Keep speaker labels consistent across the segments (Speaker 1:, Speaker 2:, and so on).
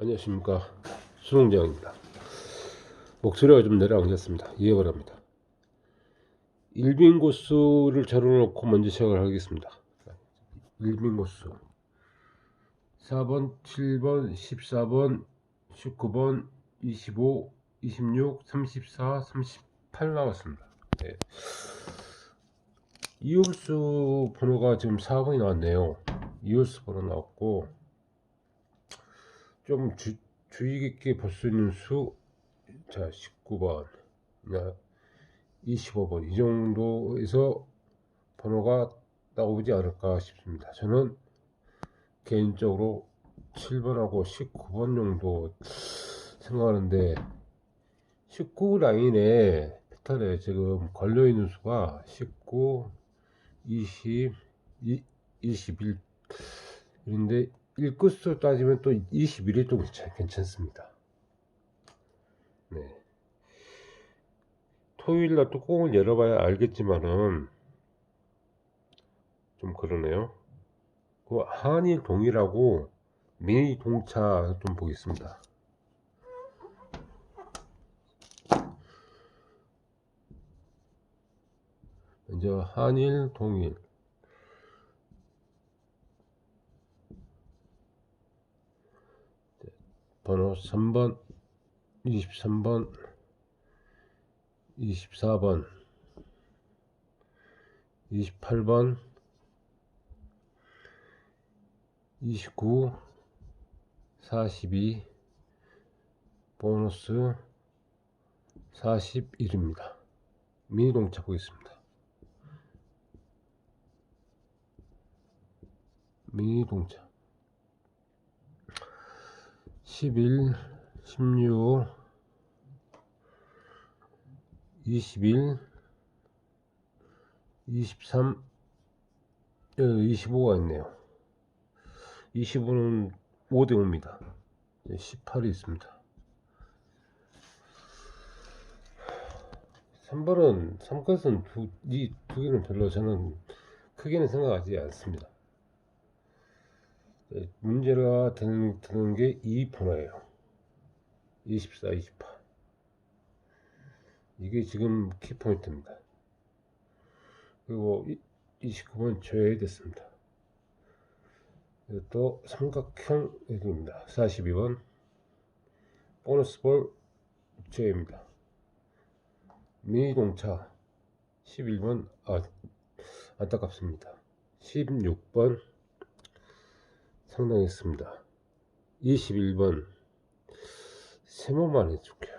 Speaker 1: 안녕하십니까. 수농장입니다. 목소리가 좀 내려앉았습니다. 이해 바랍니다. 일빈고수를 자료놓고 먼저 시작을 하겠습니다. 일빈고수. 4번 7번 14번 19번 25 26 34 38 나왔습니다. 네. 이홀수 번호가 지금 4번이 나왔네요. 이홀수 번호 나왔고 좀 주, 주의 깊게 볼 수 있는 수, 자, 19번, 25번, 이 정도에서 번호가 나오지 않을까 싶습니다. 저는 개인적으로 7번하고 19번 정도 생각하는데, 19 라인에 패턴에 지금 걸려있는 수가 19, 20, 21, 인데 일끝수 따지면 또 21일 정도 괜찮습니다. 네. 토요일 날 뚜껑을 열어봐야 알겠지만은 좀 그러네요. 그 한일 동일하고 미니 동차 좀 보겠습니다. 먼저 한일 동일 번호 3번, 23번, 24번, 28번, 29, 42, 보너스 41입니다. 미니 동차 보겠습니다. 미니 동차 11, 16, 21, 23, 25가 있네요. 25는 5대 5입니다. 18이 있습니다. 3번은 3것은 두, 이 두 개는 별로 저는 크게는 생각하지 않습니다. 네, 문제가 되는, 되는 게 이 번호예요. 24, 28. 이게 지금 키포인트입니다. 그리고 29번 줘야 됐습니다. 또 삼각형 여기입니다. 42번 보너스 볼 줘입니다. 미니 공차 11번 아 안타깝습니다. 16번 상당했습니다. 21번 세모만 해줄게요.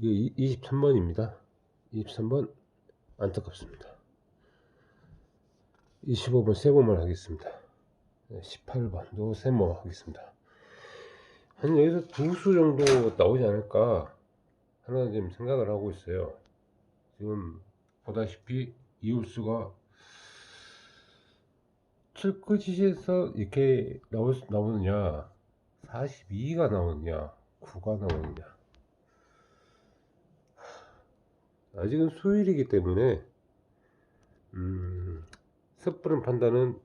Speaker 1: 이게 23번입니다. 23번 안타깝습니다. 25번 세모만 하겠습니다. 18번 도 세모 하겠습니다. 한 여기서 두 수 정도 나오지 않을까 하나 지금 생각을 하고 있어요. 지금 보다시피 이울수가 7끝이에서 이렇게 나올 수, 나오느냐? 42가 나오느냐? 9가 나오느냐? 아직은 수요일이기 때문에 음, 섣부른 판단은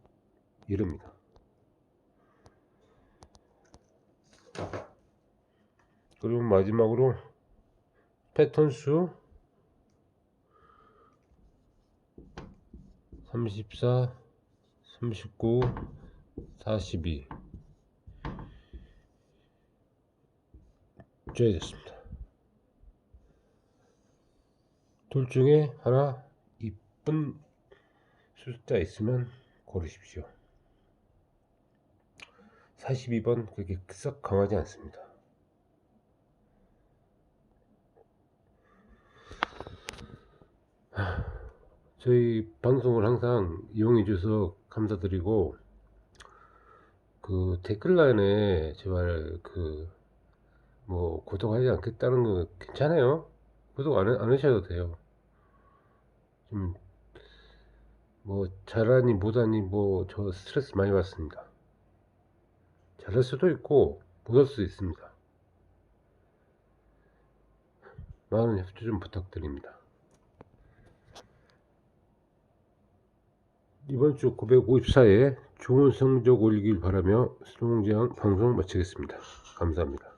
Speaker 1: 이릅니다. 그리고 마지막으로 패턴 수 34 39, 42 줘야 됐습니다. 둘 중에 하나 이쁜 숫자 있으면 고르십시오. 42번 그렇게 썩 강하지 않습니다. 저희 방송을 항상 이용해 주셔서 감사드리고 그 댓글란에 제발 그 뭐 구독하지 않겠다는 거 괜찮아요? 구독 안, 안 하셔도 돼요. 좀 뭐 잘하니 못하니 뭐 저 스트레스 많이 받습니다. 잘할 수도 있고 못할 수도 있습니다. 많은 협조 좀 부탁드립니다 이번 주 954회 좋은 성적 올리길 바라며 수롱지향 방송 마치겠습니다. 감사합니다.